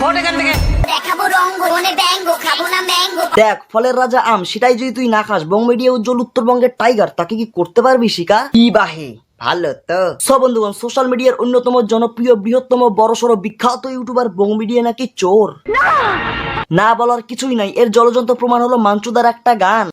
মার্কে দেখাবো রঙ্গ মনে ব্যঙ্গ খাব না ম্যাঙ্গো। দেখ ফলের রাজা আম সেটাই যদি তুই না খাস বং মিডিয়া উজ্জ্বল উত্তরবঙ্গের টাইগার তাকে কি করতে পারবি শিকা? কি বাহে? ভালো তো। সব বন্ধুগণ সোশ্যাল মিডিয়ার অন্যতম জনপ্রিয় বৃহত্তম বড়সড় বিখ্যাত ইউটিউবার বং মিডিয়া নাকি চোর? না! বলার কিছুই নাই এর জলজন্ত প্রমাণ হলো মাঞ্চুদার একটা গান।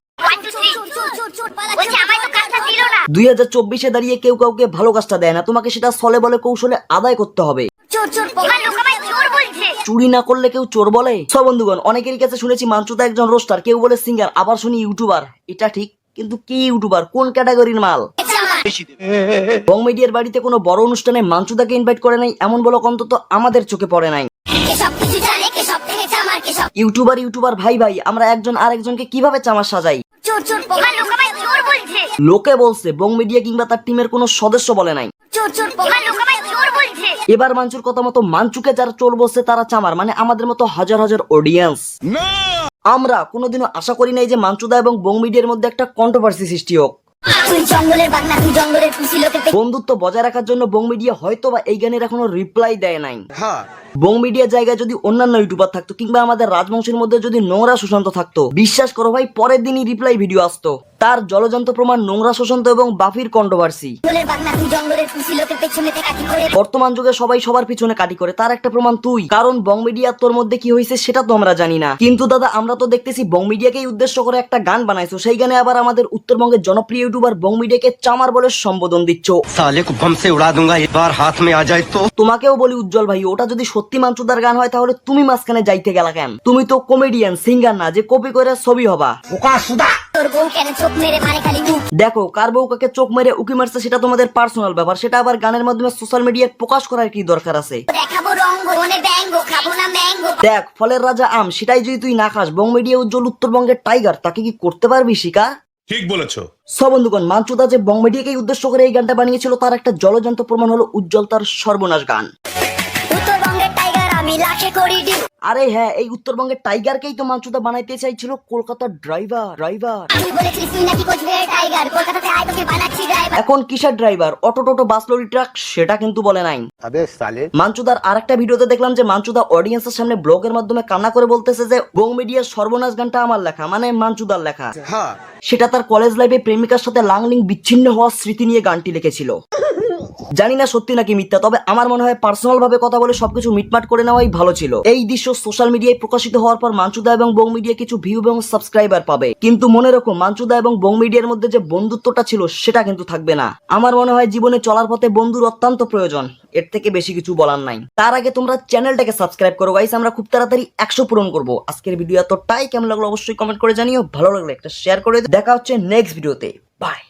দুই হাজার চব্বিশে দাঁড়িয়ে কেউ কাউকে ভালো কাজটা দেয় না তোমাকে সেটা সলে বলে কৌশলে আদায় করতে হবে চোর চোর পোকা লোক আমায় চোর বলছে চুরি না করলে কেউ চোর বলে? সব বন্ধুগণ অনেকেরই কাছে শুনেছি মাঞ্চুদা একজন রোস্টার কেউ বলে সিঙ্গার আবার শুনি ইউটিউবার এটা ঠিক কিন্তু কি ইউটিউবার কোন ক্যাটাগরির মাল? বং মিডিয়ার বাড়িতে কোনো বড় অনুষ্ঠানে মাঞ্চুদাকে ইনভাইট করে নাই এমন বলক অন্তত আমাদের চোখে পড়ে নাই। ইউটিউবার ইউটিউবার ভাই ভাই আমরা একজন আরেকজনকে কীভাবে চামার সাজাই? লোকে বলছে। বং মিডিয়া কিংবা তার টিমের কোনো সদস্য বলে নাই। এবার মাঞ্চুর কথা মতো মাঞ্চুকে যারা চোর বলছে তারা চামার। মানে আমাদের মতো হাজার হাজার অডিয়েন্স আমরা কোনোদিনও আশা করি নাই যে মাঞ্চুদা এবং বং মিডিয়ার মধ্যে একটা কন্ট্রোভার্সি সৃষ্টি হোক। বন্ধুত্ব বজায় রাখার জন্য বং মিডিয়া হয়তো বা এই গানের এখনও রিপ্লাই দেয় নাই। বং মিডিয়ার জায়গায় যদি অন্যান্য ইউটিউবার থাকতো কিংবা আমাদের রাজবংশের মধ্যে যদি নোংরা সুশান্ত থাকতো বিশ্বাস করো ভাই পরের দিনই রিপ্লাই ভিডিও আসতো। তার জলযন্ত্র প্রমাণ নোংরা শোষন্ত এবং বাফির কন্ট্রোভার্সি বর্তমান যুগে সবাই সবার পিছনে কাটি করে। তার একটা প্রমাণ তুই। কারণ বং মিডিয়া তোর মধ্যে কি হয়েছে সেটা তো আমরা জানি না। কিন্তু দাদা আমরা তো দেখতেছি বং মিডিয়াকেই উদ্দেশ্য করে একটা গান বানাইছো। সেই গানে আবার আমাদের উত্তরবঙ্গের জনপ্রিয় ইউটিউবার বং মিডিয়াকে চামার বলে সম্বোধন দিচ্ছ। তোমাকেও বলি উজ্জ্বল ভাই ওটা যদি সত্যি মাঞ্চুদার গান হয় তাহলে তুমি মাঝখানে যাইতে গেলা কেন? তুমি তো কমেডিয়ান সিঙ্গার না যে কপি করে ছবি হবা। তোর বউ কেন চোখ মেরে মারে খালি দেখো কার বউ কাকে চোখ মেরে উকি মারছে সেটা তোমাদের পার্সোনাল ব্যাপার। সেটা আবার গানের মাধ্যমে সোশ্যাল মিডিয়ায় প্রকাশ করার কি দরকার আছে? দেখাবো রঙ্গ মনে ব্যঙ্গ খাব না ম্যাঙ্গো। দেখ ফলের রাজা আম সেটাই যদি তুই না খাস বং মিডিয়া উজ্জ্বল উত্তরবঙ্গের টাইগার তাকে কি করতে পারবি শিকা? ঠিক বলেছ। সব বন্ধুগণ মাঞ্চুদা যে বং মিডিয়াকে উদ্দেশ্য করে এই গানটা বানিয়েছিল তার একটা জলজন্ত প্রমাণ হলো উজ্জ্বল তার সর্বনাশ গান। আমি লাখে করি ডিম। আরে হ্যাঁ এই উত্তরবঙ্গের টাইগারকেই তো মাংসুদা বানাইতে চাইছিল কলকাতার ড্রাইভার ড্রাইভার। আমি বলেছিলি তুই নাকি কোচবিহারের টাইগার? কলকাতাতে আয় তোকে বানাচ্ছি ড্রাইভার। এখন কিসের driver? Auto toto bus lorry truck সেটা কিন্তু বলে নাই। আবে সালে। মানচুদার আরেকটা ভিডিওতে দেখলাম যে মানচুদা অডিয়েন্সের সামনে ব্লগের মাধ্যমে কান্না করে বলতেছে যে গোং মিডিয়ার সর্বনাশ গানটা আমার লেখা। মানে মানচুদার লেখা। হ্যাঁ। সেটা তার কলেজ লাইফে প্রেমিকার সাথে লাংলিং বিচ্ছিন্ন হওয়ার স্মৃতি নিয়ে গানটি লিখেছিল। জানি না সত্যি নাকি মিথ্যা, তবে আমার মনে হয় পার্সোনাল ভাবে কথা বলে সবকিছু মিটমাট করে নেওয়াই ভালো ছিল। এই দৃশ্য সোশ্যাল মিডিয়ায় প্রকাশিত হওয়ার পর মাঞ্চুদা এবং বং মিডিয়া কিছু ভিউ এবং সাবস্ক্রাইবার পাবে। কিন্তু মনে রাখো মাঞ্চুদা এবং বং মিডিয়ার মধ্যে যে বন্ধুত্বটা ছিল, সেটা কিন্তু থাকবে না। আমার মনে হয় জীবনে চলার পথে বন্ধুর অত্যন্ত প্রয়োজন। এর থেকে বেশি কিছু বলার নাই। তার আগে তোমরা চ্যানেলটাকে সাবস্ক্রাইব করো। গাইস আমরা খুব তাড়াতাড়ি একশো পূরণ করব। আজকের ভিডিও এতটাই। কেমন লাগল অবশ্যই কমেন্ট করে জানিও। ভালো লাগলে একটা শেয়ার করে দেখা হচ্ছে নেক্সট ভিডিওতে বাই